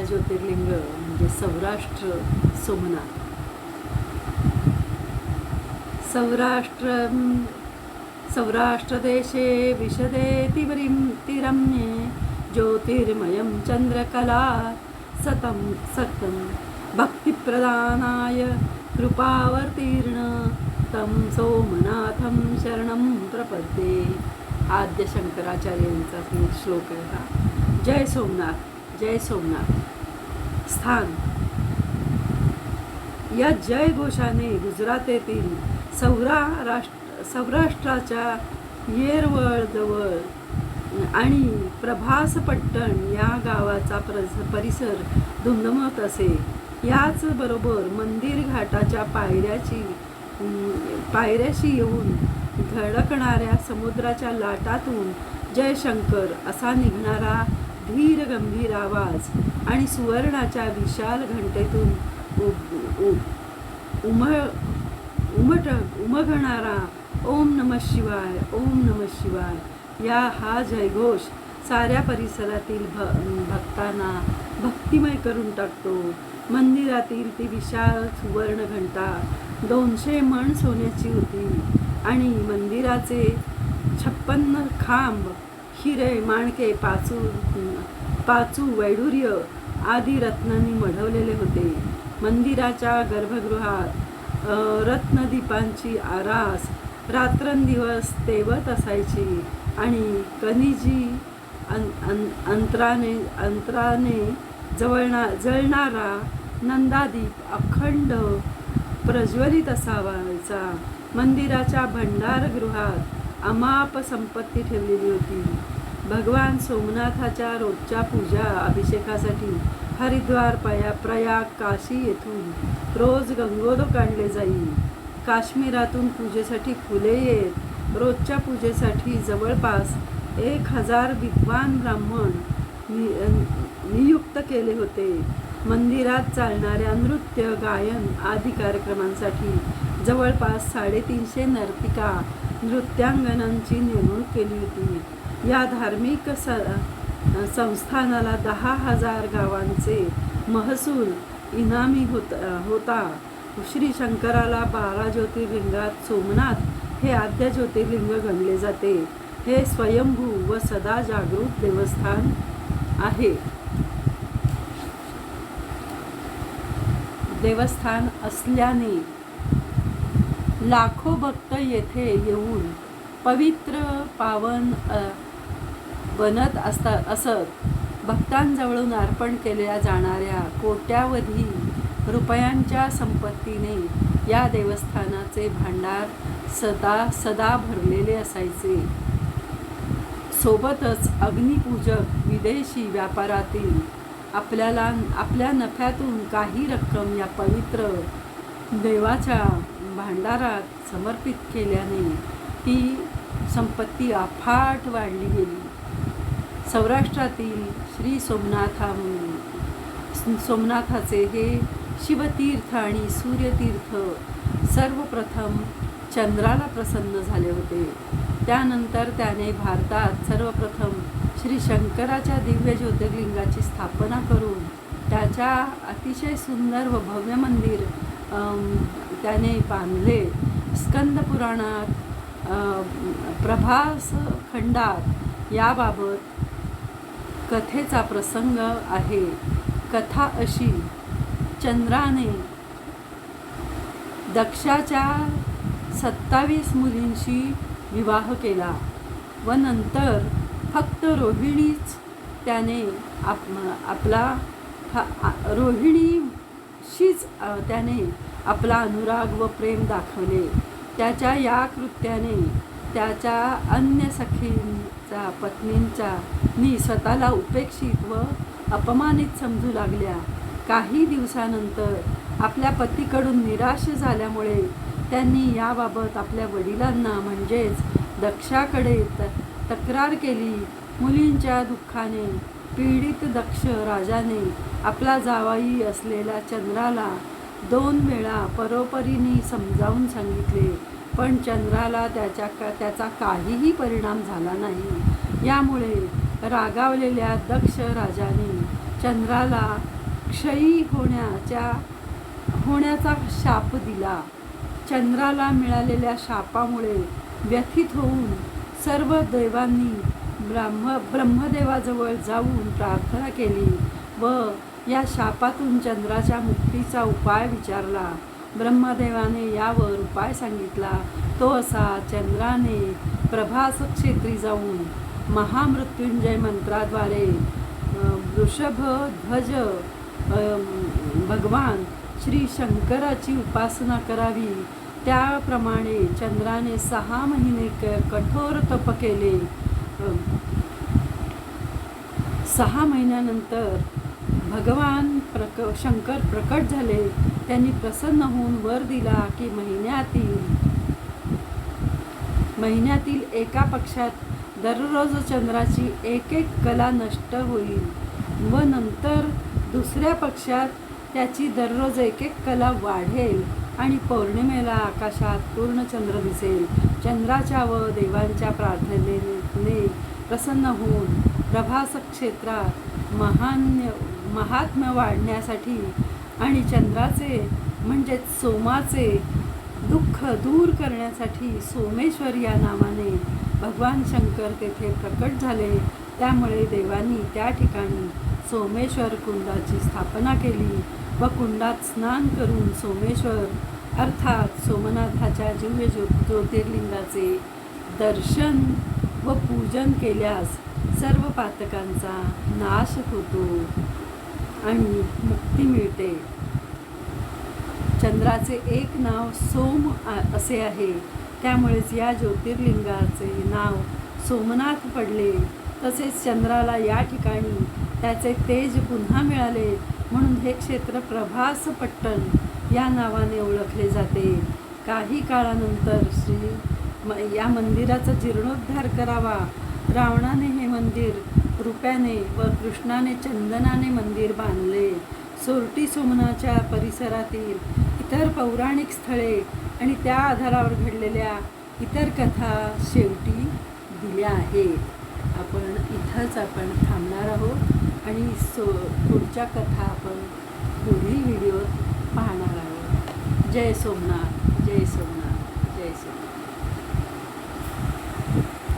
असलेलं ज्योतिर्लिंग म्हणजे सौराष्ट्र सोमनाथ. सौराष्ट्र सौराष्ट्रदेशे विशदे तिवरिं तिरम्ये ज्योतिर्मयं चन्द्रकला सतं सतं. भक्तिप्रदानाय कृपावर्तीर्ण तं सोमनाथं शरणं प्रपद्ये. आद्य शंकराचार्यांचा श्लोक आहे हा. जय सोमनाथ. जय सोमनाथ. स्थान. या जय घोषाने गुजरातेतील सौरा राष्ट्र सौराष्ट्राच्या येरवळजवळ आणि प्रभासपट्टण या गावाचा प्रस परिसर धुमधमत असे. याचबरोबर मंदिर घाटाच्या पायऱ्याची पायऱ्याशी येऊन धडकणाऱ्या समुद्राच्या लाटातून जयशंकर असा निघणारा गंभीर गंभीर आवाज आणि सुवर्णाच्या विशाल घंटेतून उ- उ- उमट उमगणारा ओम नम शिवाय ओम नम शिवाय. या हा जयघोष साऱ्या परिसरातील भ भक्तांना भक्तिमय करून टाकतो. मंदिरातील ती विशाल सुवर्ण घंटा दोनशे मण सोन्याची होती आणि मंदिराचे छप्पन्न खांब हिरे माणके पाचू पाचू वैडूर्य आदी रत्नांनी मढवलेले होते. मंदिराच्या गर्भगृहात रत्नदीपांची आरास रात्रंदिवस तेवत असायची आणि कनिजी अं अं अंतराने अंतराने जवळणा जळणारा नंदादीप अखंड प्रज्वलित असावायचा. मंदिराच्या भंडारगृहात अमाप संपत्ती ठेवलेली होती. भगवान सोमनाथाच्या रोजच्या पूजा अभिषेकासाठी हरिद्वार पया प्रयाग काशी येथून रोज गंगोदक आणले जाई. काश्मीरातून पूजेसाठी फुले येत रोजच्या पूजेसाठी जवळपास एक हजार विद्वान ब्राह्मण नि- नियुक्त केले होते. मंदिरात चालणाऱ्या नृत्य गायन आदी कार्यक्रमांसाठी जवळपास साडेतीनशे नर्तिका नृत्यांगनांची नेमणूक केली होती. या धार्मिक स संस्थानाला दहा हजार गावांचे महसूल इनामी होत होता. श्री शंकराला बारा ज्योतिर्लिंगात सोमनाथ हे आद्य ज्योतिर्लिंग गणले जाते. हे स्वयंभू व सदा जागरूक देवस्थान आहे. देवस्थान असल्याने लाखो भक्त येथे येऊन पवित्र पावन बनत असता असत. भक्तांजवळून अर्पण केल्या जाणाऱ्या कोट्यावधी रुपयांच्या संपत्तीने या देवस्थानाचे भांडार सदा सदा भरलेले असायचे. सोबतच अग्निपूजक विदेशी व्यापारातील आपल्याला आपल्या नफ्यातून काही रक्कम या पवित्र देवाच्या भांडारात समर्पित केल्याने ती संपत्ती अफाट वाढली गेली. सौराष्ट्रातील श्री सोमनाथा सोमनाथाचे हे शिवतीर्थ आणि सूर्यतीर्थ सर्वप्रथम चंद्राला प्रसन्न झाले होते. त्यानंतर त्याने भारतात सर्वप्रथम श्री शंकराच्या दिव्य ज्योतिर्लिंगाची स्थापना करून त्याच्या अतिशय सुंदर व भव्य मंदिर त्याने बांधले स्कंद पुराणात प्रभास खंडात याबाबत कथेचा प्रसंग आहे. कथा अशी चंद्राने दक्षाच्या सत्तावीस मुलींशी विवाह केला व नंतर फक्त रोहिणीच त्याने आप आपला हा रोहिणीशीच त्याने आपला अनुराग व प्रेम दाखवले त्याच्या या कृत्याने त्याच्या अन्य सखींचा पत्नींचा नी स्वतःला उपेक्षित व अपमानित समजू लागल्या. काही दिवसानंतर आपल्या पतीकडून निराश झाल्यामुळे त्यांनी याबाबत आपल्या वडिलांना म्हणजेच दक्षाकडे त तक्रार केली. मुलींच्या दुःखाने पीडित दक्ष राजाने आपला जावाई असलेल्या चंद्राला दोन वेळा परोपरीने समजावून सांगितले पण चंद्राला त्याच्या का त्याचा काहीही परिणाम झाला नाही. यामुळे रागावलेल्या दक्ष राजाने चंद्राला क्षयी होण्याच्या होण्याचा शाप दिला. चंद्राला मिळालेल्या शापामुळे व्यथित होऊन सर्व देवांनी ब्रह्म ब्रह्मदेवाजवळ जाऊन प्रार्थना केली व या शापातून चंद्राच्या मुक्तीचा उपाय विचारला. ब्रह्मदेवाने यावर उपाय सांगितला. तो असा चंद्राने प्रभास क्षेत्री जाऊन महामृत्युंजय मंत्राद्वारे वृषभ ध्वज भगवान श्री शंकराची उपासना करावी. त्याप्रमाणे चंद्राने सहा महिने क कठोर तप केले. सहा महिन्यानंतर भगवान प्रक शंकर प्रकट झाले. त्यांनी प्रसन्न होऊन वर दिला की महिन्यातील महिन्यातील एका पक्षात दररोज चंद्राची एक एक कला नष्ट होईल व नंतर दुसऱ्या पक्षात त्याची दररोज एक एक कला वाढेल आणि पौर्णिमेला आकाशात पूर्ण चंद्र दिसेल. चंद्राच्या व देवांच्या प्रार्थनेने प्रसन्न होऊन प्रभास क्षेत्रात महान्य महात्म्य वाढण्यासाठी आणि चंद्राचे म्हणजेच सोमाचे दुःख दूर करण्यासाठी सोमेश्वर या नावाने भगवान शंकर तेथे प्रकट झाले. त्यामुळे देवांनी त्या ठिकाणी सोमेश्वर कुंडाची स्थापना केली व कुंडात स्नान करून सोमेश्वर अर्थात सोमनाथाच्या दिव्य ज्यो ज्योतिर्लिंगाचे दर्शन व पूजन केल्यास सर्व पातकांचा नाश होतो. आणि मुक्ती मिळते. चंद्राचे एक नाव सोम आ- असे आहे. त्यामुळेच या ज्योतिर्लिंगाचे नाव सोमनाथ पडले. तसेच चंद्राला या ठिकाणी त्याचे तेज पुन्हा मिळाले. म्हणून हे क्षेत्र प्रभासपट्टण या नावाने ओळखले जाते. काही काळानंतर श्री म या मंदिराचा जीर्णोद्धार करावा. रावणाने हे मंदिर. रुप्याने व कृष्णाने चंदनाने मंदिर बांधले. सोरटी सोमनाच्या परिसरातील इतर पौराणिक स्थळे आणि त्या आधारावर घडलेल्या इतर कथा शेवटी दिल्या आहेत. आपण इथंच आपण थांबणार आहोत आणि सो पुढच्या कथा आपण पुढील व्हिडिओत पाहणार आहोत. जय सोमनाथ. जय सोमनाथ